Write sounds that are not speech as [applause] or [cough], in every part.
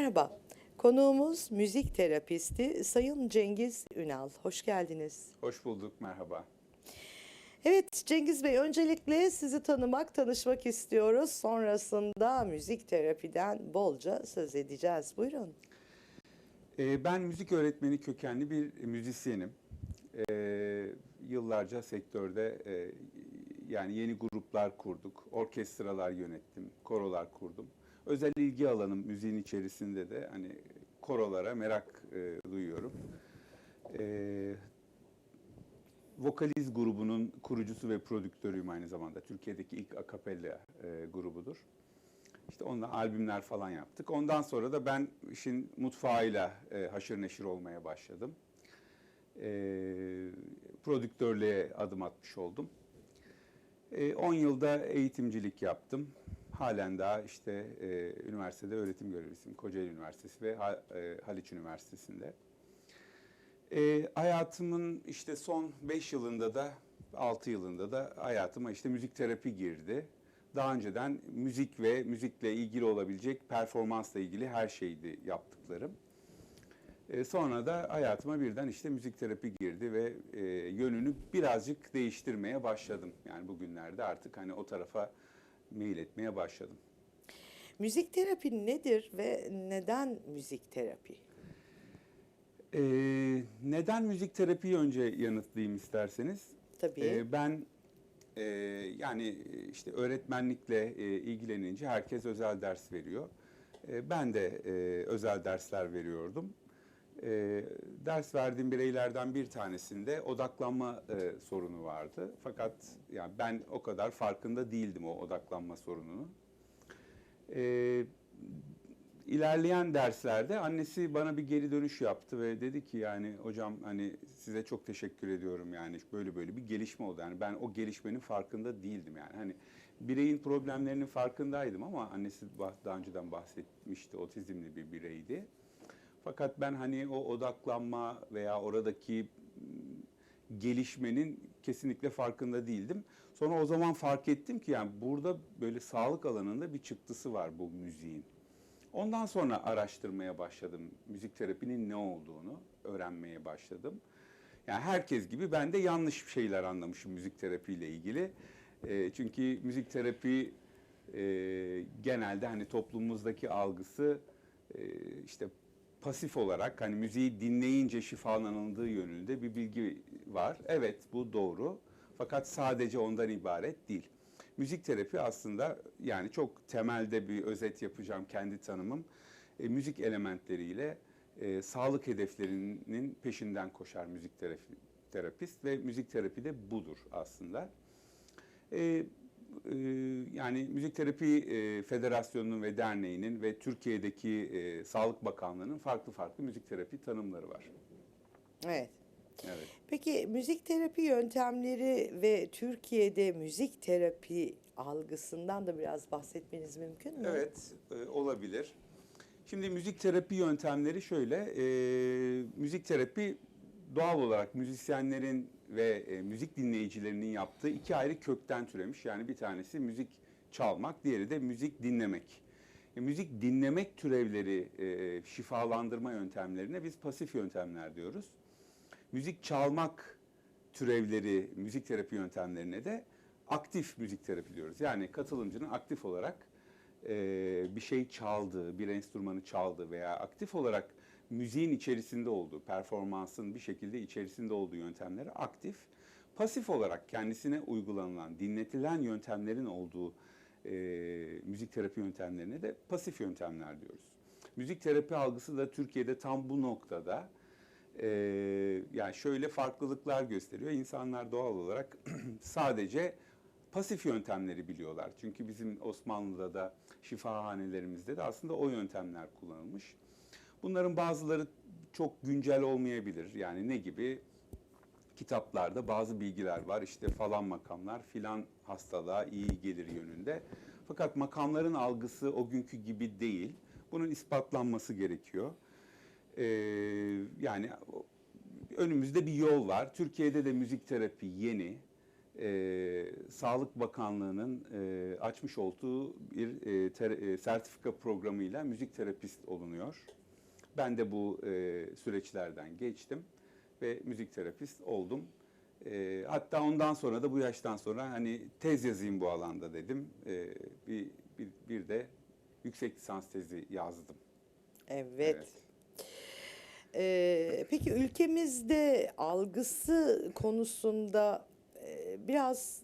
Merhaba. Konuğumuz müzik terapisti Sayın Cengiz Ünal. Hoş geldiniz. Hoş bulduk, merhaba. Evet Cengiz Bey öncelikle sizi tanımak, tanışmak istiyoruz. Sonrasında müzik terapiden bolca söz edeceğiz. Buyurun. Ee, ben müzik öğretmeni kökenli bir müzisyenim. Ee, yıllarca sektörde e, yani yeni gruplar kurduk, orkestralar yönettim, korolar kurdum. Özel ilgi alanım müziğin içerisinde de hani korolara merak e, duyuyorum. Ee, Vokaliz grubunun kurucusu ve prodüktörüyüm aynı zamanda. Türkiye'deki ilk akapella e, grubudur. İşte onunla albümler falan yaptık. Ondan sonra da ben işin mutfağıyla e, haşır neşir olmaya başladım. E, prodüktörlüğe adım atmış oldum. E, 10 yılda eğitimcilik yaptım. Halen daha işte e, üniversitede öğretim görevlisiyim. Kocaeli Üniversitesi ve Ha- e, Haliç Üniversitesi'nde. E, hayatımın işte son 5 yılında da 6 yılında da hayatıma işte müzik terapi girdi. Daha önceden müzik ve müzikle ilgili olabilecek performansla ilgili her şeydi yaptıklarım. E, sonra da hayatıma birden işte müzik terapi girdi ve e, yönünü birazcık değiştirmeye başladım. Yani bugünlerde artık hani o tarafa meyil etmeye başladım. Müzik terapi nedir ve neden müzik terapi? E, neden müzik terapiyi önce yanıtlayayım isterseniz? Tabii. Ee, ben e, yani işte öğretmenlikle e, ilgilenince herkes özel ders veriyor. E, ben de e, özel dersler veriyordum. E, ders verdiğim bireylerden bir tanesinde odaklanma e, sorunu vardı. Fakat yani ben o kadar farkında değildim o odaklanma sorununu. E, ilerleyen derslerde annesi bana bir geri dönüş yaptı ve dedi ki yani hocam hani size çok teşekkür ediyorum yani böyle böyle bir gelişme oldu. Yani ben o gelişmenin farkında değildim yani. Hani bireyin problemlerinin farkındaydım ama annesi daha önceden bahsetmişti otizmli bir bireydi. Fakat ben hani o odaklanma veya oradaki m, gelişmenin kesinlikle farkında değildim. Sonra o zaman fark ettim ki yani burada böyle sağlık alanında bir çıktısı var bu müziğin. Ondan sonra araştırmaya başladım. Müzik terapinin ne olduğunu öğrenmeye başladım. Yani herkes gibi ben de yanlış şeyler anlamışım müzik terapiyle ilgili. E, çünkü müzik terapi e, genelde hani toplumumuzdaki algısı e, işte pasif olarak hani müziği dinleyince şifalanıldığı yönünde bir bilgi var. Evet bu doğru. Fakat sadece ondan ibaret değil. Müzik terapi aslında yani çok temelde bir özet yapacağım kendi tanımım. E, müzik elementleriyle e, sağlık hedeflerinin peşinden koşar müzik terapi, terapist ve müzik terapi de budur aslında. E, e, yani Müzik Terapi e, Federasyonu'nun ve derneğinin ve Türkiye'deki e, Sağlık Bakanlığı'nın farklı farklı müzik terapi tanımları var. Evet. Evet. Peki müzik terapi yöntemleri ve Türkiye'de müzik terapi algısından da biraz bahsetmeniz mümkün mü? Evet, e, olabilir. Şimdi müzik terapi yöntemleri şöyle, e, müzik terapi doğal olarak müzisyenlerin ve e, müzik dinleyicilerinin yaptığı iki ayrı kökten türemiş. Yani bir tanesi müzik çalmak, diğeri de müzik dinlemek. E, müzik dinlemek türevleri e, şifalandırma yöntemlerine biz pasif yöntemler diyoruz. Müzik çalmak türevleri müzik terapi yöntemlerine de aktif müzik terapi diyoruz. Yani katılımcının aktif olarak e, bir şey çaldığı, bir enstrümanı çaldığı veya aktif olarak müziğin içerisinde olduğu, performansın bir şekilde içerisinde olduğu yöntemleri aktif. Pasif olarak kendisine uygulanılan, dinletilen yöntemlerin olduğu e, müzik terapi yöntemlerine de pasif yöntemler diyoruz. Müzik terapi algısı da Türkiye'de tam bu noktada e, yani şöyle farklılıklar gösteriyor. İnsanlar doğal olarak [clears throat] sadece pasif yöntemleri biliyorlar. Çünkü bizim Osmanlı'da da şifahanelerimizde de aslında o yöntemler kullanılmış. Bunların bazıları çok güncel olmayabilir. Yani ne gibi? Kitaplarda bazı bilgiler var. İşte falan makamlar filan hastalığa iyi gelir yönünde. Fakat makamların algısı o günkü gibi değil. Bunun ispatlanması gerekiyor. Ee, yani önümüzde bir yol var. Türkiye'de de müzik terapi yeni. e, Sağlık Bakanlığı'nın e, açmış olduğu bir e, ter- e, sertifika programıyla müzik terapist olunuyor. Ben de bu e, süreçlerden geçtim ve müzik terapist oldum. E, hatta ondan sonra da bu yaştan sonra hani tez yazayım bu alanda dedim. E, bir, bir, bir de yüksek lisans tezi yazdım. Evet. Ee, peki ülkemizde algısı konusunda e, biraz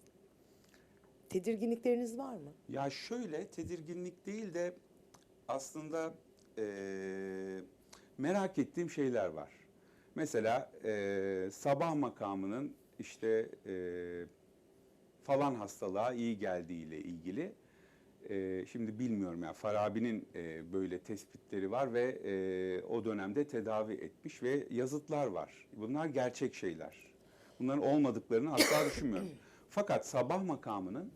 tedirginlikleriniz var mı? Ya şöyle tedirginlik değil de aslında eee, merak ettiğim şeyler var. Mesela eee, sabah makamının işte eee, falan hastalığa iyi geldiğiyle ilgili. eee, şimdi bilmiyorum ya Farabi'nin eee, böyle tespitleri var ve eee, o dönemde tedavi etmiş ve yazıtlar var. Bunlar gerçek şeyler. Bunların olmadıklarını asla düşünmüyorum. [coughs] Fakat sabah makamının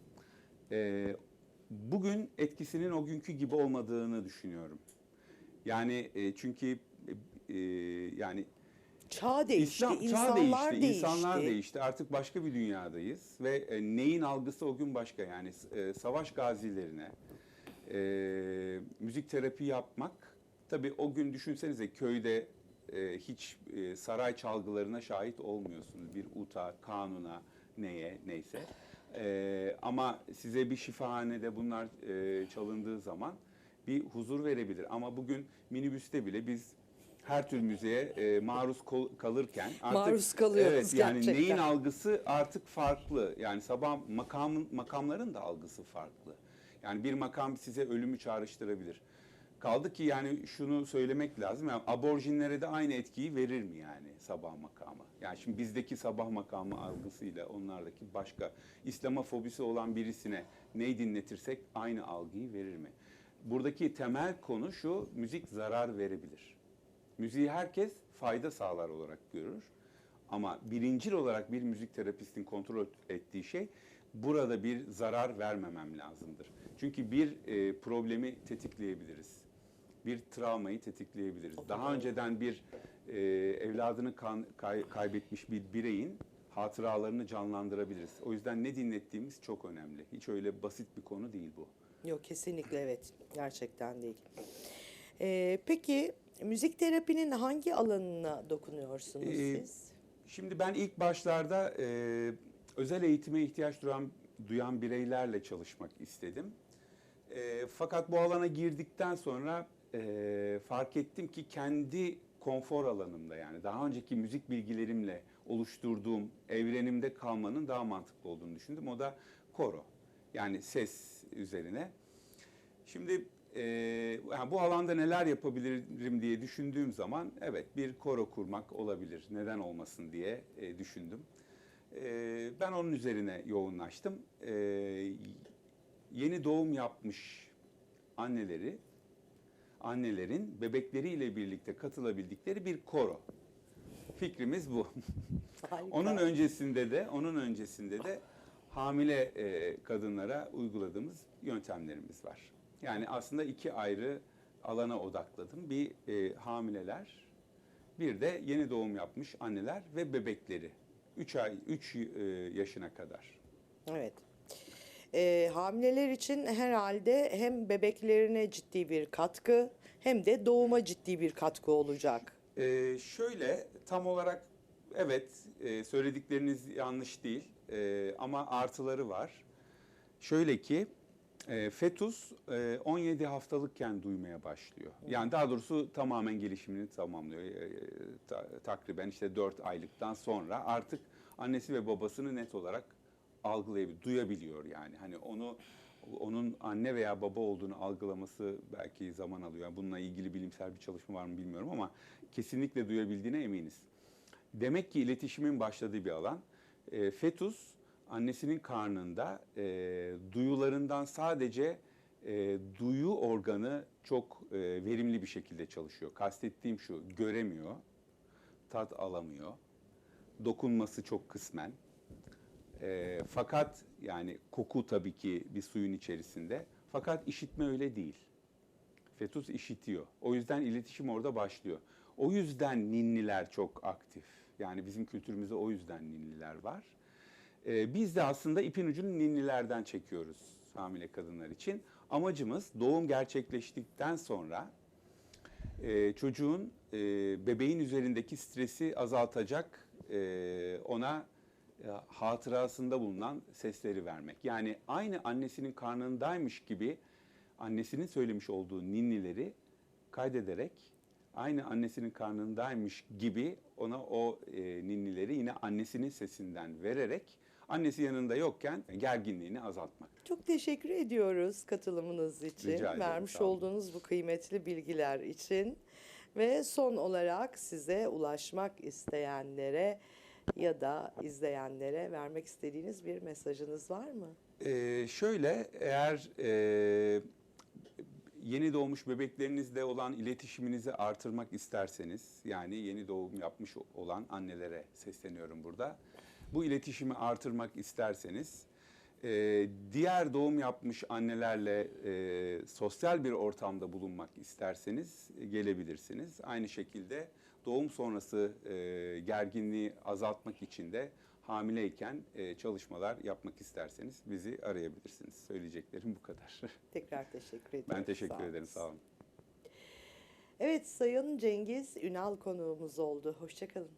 eee, bugün etkisinin o günkü gibi olmadığını düşünüyorum. Yani e, çünkü e, yani Çağ değişti, İslam çağ insanlar değişti, değişti. insanlar değişti. Artık başka bir dünyadayız ve e, neyin algısı o gün başka. Yani e, savaş gazilerine e, müzik terapi yapmak tabii o gün düşünsenize köyde e, hiç e, saray çalgılarına şahit olmuyorsunuz. Bir uta, kanuna, neye neyse. E, ama size bir şifahanede bunlar e, çalındığı zaman bir huzur verebilir. Ama bugün minibüste bile biz her tür müziğe e, maruz kalırken artık Maruz kalıyoruz evet, yani gerçekten. neyin algısı artık farklı. Yani sabah makamın makamların da algısı farklı. Yani bir makam size ölümü çağrıştırabilir. Kaldı ki yani şunu söylemek lazım. Yani aborjinlere de aynı etkiyi verir mi yani sabah makamı? Yani şimdi bizdeki sabah makamı algısıyla onlardaki başka İslam'a fobisi olan birisine neyi dinletirsek aynı algıyı verir mi? Buradaki temel konu şu, müzik zarar verebilir. Müziği herkes fayda sağlar olarak görür. Ama birincil olarak bir müzik terapistin kontrol ettiği şey burada bir zarar vermemem lazımdır. Çünkü bir e, problemi tetikleyebiliriz. Bir travmayı tetikleyebiliriz. Daha önceden bir e, evladını kan, kay- kaybetmiş bir bireyin hatıralarını canlandırabiliriz. O yüzden ne dinlettiğimiz çok önemli. Hiç öyle basit bir konu değil bu. Yok kesinlikle evet. Gerçekten değil. Ee, peki müzik terapinin hangi alanına dokunuyorsunuz Ee, siz? Şimdi ben ilk başlarda e, özel eğitime ihtiyaç duyan, duyan bireylerle çalışmak istedim. E, fakat bu alana girdikten sonra e, fark ettim ki kendi konfor alanımda yani daha önceki müzik bilgilerimle oluşturduğum evrenimde kalmanın daha mantıklı olduğunu düşündüm. O da koro yani ses üzerine. Şimdi e, yani bu alanda neler yapabilirim diye düşündüğüm zaman evet bir koro kurmak olabilir. Neden olmasın diye e, düşündüm. E, ben onun üzerine yoğunlaştım. E, yeni doğum yapmış anneleri, annelerin bebekleriyle birlikte katılabildikleri bir koro. Fikrimiz bu. Onun öncesinde de onun öncesinde de hamile e, kadınlara uyguladığımız yöntemlerimiz var. Yani aslında iki ayrı alana odakladım. Bir e, hamileler, bir de yeni doğum yapmış anneler ve bebekleri. 3 ay 3 yaşına kadar. Evet. Ee, hamileler için herhalde hem bebeklerine ciddi bir katkı hem de doğuma ciddi bir katkı olacak. Ee, şöyle tam olarak evet e, söyledikleriniz yanlış değil E, ama artıları var. Şöyle ki e, fetus e, 17 haftalıkken duymaya başlıyor. Yani daha doğrusu tamamen gelişimini tamamlıyor. E, ta- takriben işte 4 aylıktan sonra artık annesi ve babasını net olarak algılayabiliyor, duyabiliyor yani. Hani onu onun anne veya baba olduğunu algılaması belki zaman alıyor. Yani bununla ilgili bilimsel bir çalışma var mı bilmiyorum ama kesinlikle duyabildiğine eminiz. Demek ki iletişimin başladığı bir alan. E, fetus annesinin karnında e, duyularından sadece e, duyu organı çok e, verimli bir şekilde çalışıyor. Kastettiğim şu, göremiyor, tat alamıyor, dokunması çok kısmen. E, fakat yani koku tabii ki bir suyun içerisinde. Fakat işitme öyle değil. Fetus işitiyor. O yüzden iletişim orada başlıyor. O yüzden ninniler çok aktif. Yani bizim kültürümüzde o yüzden ninniler var. E, biz de aslında ipin ucunu ninnilerden çekiyoruz hamile kadınlar için. Amacımız doğum gerçekleştikten sonra e, çocuğun e, bebeğin üzerindeki stresi azaltacak, e, ona e, hatırasında bulunan sesleri vermek. Yani aynı annesinin karnındaymış gibi annesinin söylemiş olduğu ninnileri kaydederek aynı annesinin karnındaymış gibi ona o e, ninnileri yine annesinin sesinden vererek annesi yanında yokken gerginliğini azaltmak. Çok teşekkür ediyoruz katılımınız için, Rica ederim, vermiş olduğunuz bu kıymetli bilgiler için. Ve son olarak size ulaşmak isteyenlere ya da izleyenlere vermek istediğiniz bir mesajınız var mı? Ee, şöyle eğer e, yeni doğmuş bebeklerinizle olan iletişiminizi artırmak isterseniz yani yeni doğum yapmış olan annelere sesleniyorum burada. Bu iletişimi artırmak isterseniz e, diğer doğum yapmış annelerle e, sosyal bir ortamda bulunmak isterseniz gelebilirsiniz. Aynı şekilde doğum sonrası e, gerginliği azaltmak için de hamileyken e, çalışmalar yapmak isterseniz bizi arayabilirsiniz. Söyleyeceklerim bu kadar. [laughs] Tekrar teşekkür ediyorum. ben teşekkür Sağ ederim. Sağ olun. Evet Sayın Cengiz Ünal konuğumuz oldu. Hoşçakalın.